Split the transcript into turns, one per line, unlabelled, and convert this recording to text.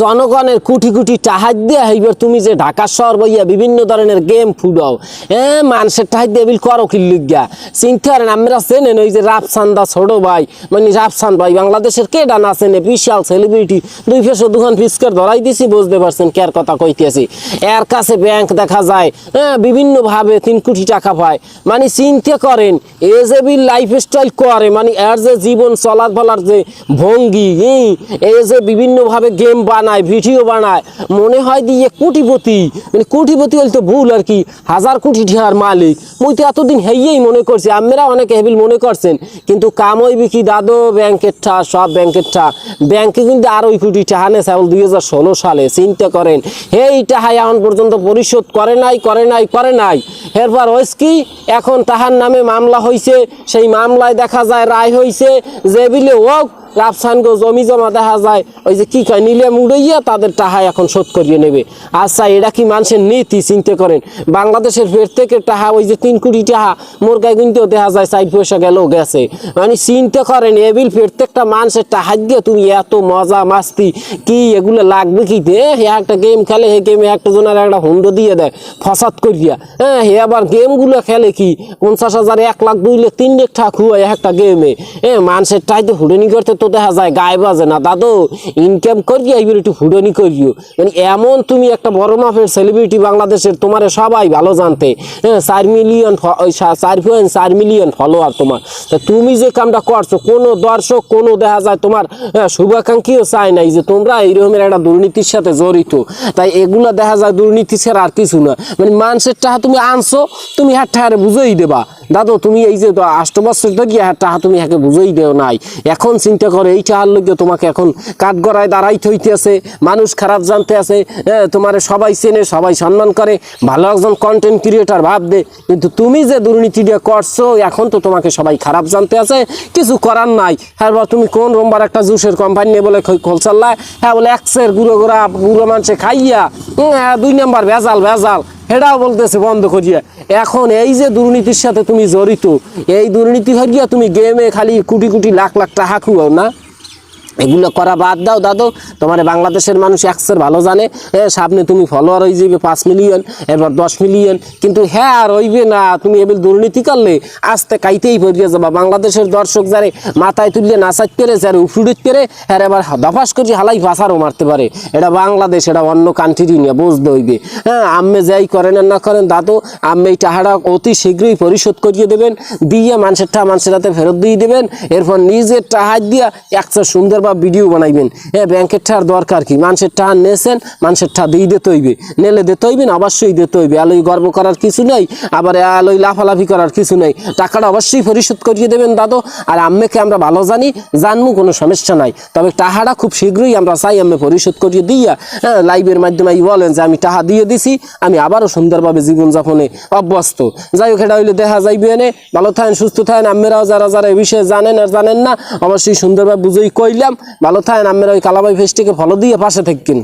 জনগণের কোটি কুটি টাহাজ দিয়ে হইবার তুমি যে ঢাকা শহর বইয়া বিভিন্ন ধরনের গেম ফুডাও এ মানুষের টাহাজ দিয়ে বিল করো কি লিগা চিনতে পারেন আমরা চেনেন ওই যে রাফসান্দা ছোট ভাই মানে রাফসান ভাই বাংলাদেশের কে ডানা চেনে? বিশাল সেলিব্রিটি দুই ফেসো দুখান ফিসকার ধরাই দিছি বুঝতে পারছেন কার কথা কইতেছি। এর কাছে ব্যাংক দেখা যায় হ্যাঁ বিভিন্নভাবে তিন কোটি টাকা পায়। মানে চিন্তা করেন এ যে বিল লাইফ স্টাইল করে মানে এর যে জীবন চলার ফলার যে ভঙ্গি ই, এ যে বিভিন্নভাবে গেম বানায়, ভিডিও বানায়, মনে হয় দিয়ে কোটিপতি। মানে কোটিপতি হলে তো ভুল আর কি, হাজার কোটি টিহার মালিক। মুই তো এতদিন হেয়েই মনে করছি, আমরা অনেকে হেবিল মনে করছেন, কিন্তু কাম হইবে কি দাদো ব্যাংকের ঠা, সব ব্যাংকের ঠা। ব্যাংকে কিন্তু আড়াই কোটি টাকা নেছে কেবল দুই হাজার ষোলো সালে, চিন্তা করেন। এই টাকা এখন পর্যন্ত পরিশোধ করে নাই করে নাই করে নাই। এরপর হয়েছে কি, এখন তাহার নামে মামলা হয়েছে সেই মামলায় দেখা যায় রায় হয়েছে যে বিলে হোক রাফসানগো জমি জমা দেখা যায়, ওই যে কি কয় নিলে মুড়াইয়া তাদের টাকা এখন শোধ করিয়ে নেবে। আচ্ছা এটা কি মানুষের নীতি চিন্তা করেন? বাংলাদেশের থেকে টাকা ওই যে তিন কোটি টাকা মুরগায় কিনতেও দেখা যায় সাইড পয়সা গেল গেছে। মানে চিন্তা করেন, এবিল প্রত্যেকটা মানুষের টাকা দিয়ে তুমি এত মজা মাস্তি, কি এগুলো লাগবে কি? দে, হে একটা গেম খেলে, হে গেমে একটা জনের একটা হুন্ডো দিয়ে দেয়, ফসাদ করিয়া। হ্যাঁ হে আবার গেমগুলো খেলে কি? পঞ্চাশ হাজার, এক লাখ, দুই লাখ, তিন লাখ টাকা খুয়ায় একটা গেমে হ্যাঁ মানুষের টাইতে হুডেনি করতে তো দেখা যায় গায়ে বাজে না। দাদু ইনকাম করিয়া এবার একটু হুডেনি করিও। মানে এমন তুমি একটা বড় মাপের সেলিব্রিটি বাংলাদেশের তোমার সবাই ভালো জানতে। হ্যাঁ চার মিলিয়ন চার পয়েন্ট চার মিলিয়ন ফলোয়ার তোমার। তা তুমি যে কামটা করছ কোনো দর্শক কোনো দেখা যায় তোমার হ্যাঁ, শুভাকাঙ্ক্ষীও চায় নাই যে তোমরা এইরকমের একটা দুর্নীতির সাথে জড়িত। তাই এগুলা দেখা যায় দুর্নীতি ছাড়া আর কিছু না। মানে মানুষের টাকা তুমি আনছো তুমি হ্যাঁ টাহারে বুঝেই দেবা। দাদু তুমি এই যে আষ্ট বছর ধরে হ্যাঁ তুমি হ্যাঁ বুঝেই দেও নাই। এখন চিন্তা করো এই টাহার লোকে তোমাকে এখন কাঠগড়ায় দাঁড়াইতে হইতেছে মানুষ খারাপ জানতে আছে তোমার সবাই চেনে সবাই সম্মান করে ভালো একজন কন্টেন্ট ক্রিয়েটার ভাব দে। কিন্তু তুমি যে দুর্নীতিটা করছ এখন তো তোমাকে সবাই খারাপ জানতে আছে কিছু করার নাই। হ্যাঁ বা তুমি কোন রোমবার একটা জুসের কোম্পানি নিয়ে বলে খোলসাল্লা হ্যাঁ বলে একসের গুঁড়ো গোড়া গুঁড়ো মানুষে খাইয়া হ্যাঁ, দুই নাম্বার ভেজাল ভেজাল। সেটাও বলতেছে, বন্ধ করিয়া। এখন এই যে দুর্নীতির সাথে তুমি জড়িত, এই দুর্নীতি হইয়া তুমি গেমে খালি কোটি কোটি লাখ লাখ টাকা খুয়াও না? এগুলো করা বাদ দাও দাদু। তোমার বাংলাদেশের মানুষ একসের ভালো জানে। সামনে তুমি ফলোয়ার হয়ে যাবে পাঁচ মিলিয়ন এরপর দশ মিলিয়ন কিন্তু হ্যাঁ আর হইবে না, তুমি এবার দুর্নীতি করলে, আস্তে কাইতেই পড়িয়ে যাবা। বাংলাদেশের দর্শক যারে মাথায় তুললে নাচাত পেরে, যারে উফুড়িত পেরে হ্যাঁ এবার দফাস করে হালাই ভাষারও মারতে পারে। এটা বাংলাদেশ, এটা অন্য কান্ট্রি নিয়ে বুঝতে হইবে। হ্যাঁ আম্মে যাই করেন আর না করেন, দাদু, আম্মে এই টাকাটা অতি শীঘ্রই পরিশোধ করিয়ে দেবেন। দিয়ে মানুষের টাকা মানুষের হাতে ফেরত দিয়ে দেবেন। এরপর নিজের টাকা দিয়া একটা সুন্দর বা ভিডিও বানাইবেন। হ্যাঁ ব্যাংকের টাকার দরকার কি? মানুষের টাকা নেছেন, মানুষের টাকা দিয়ে দিতে হইবে। নেলে দিতে হইবে না, অবশ্যই দিতে হইবে। আলোই গর্ব করার কিছু নেই, আবার আলোই লাফালাফি করার কিছু নেই। টাকাটা অবশ্যই পরিশোধ করিয়ে দেবেন দাদু। আর আম্মেকে আমরা ভালো জানি জানব কোনো সমস্যা নাই। তবে টাকাটা খুব শীঘ্রই আমরা চাই আমি পরিশোধ করিয়ে দিয়া হ্যাঁ লাইভের মাধ্যমে বলেন যে আমি টাকা দিয়ে দিছি, আমি আবারও সুন্দরভাবে জীবনযাপনে অভ্যস্ত। যাই হোক, এটা হইলে দেখা যাইবে এনে। ভালো থাকেন, সুস্থ থাকেন। আম্মেরাও যারা যারা এই বিষয়ে জানেন আর জানেন না, অবশ্যই সুন্দরভাবে বুঝেই কইলাম। ভালো থাকেন আমরা ওই কালাবাই ফেসটিকে ফলো দিয়ে পাশে থাকেন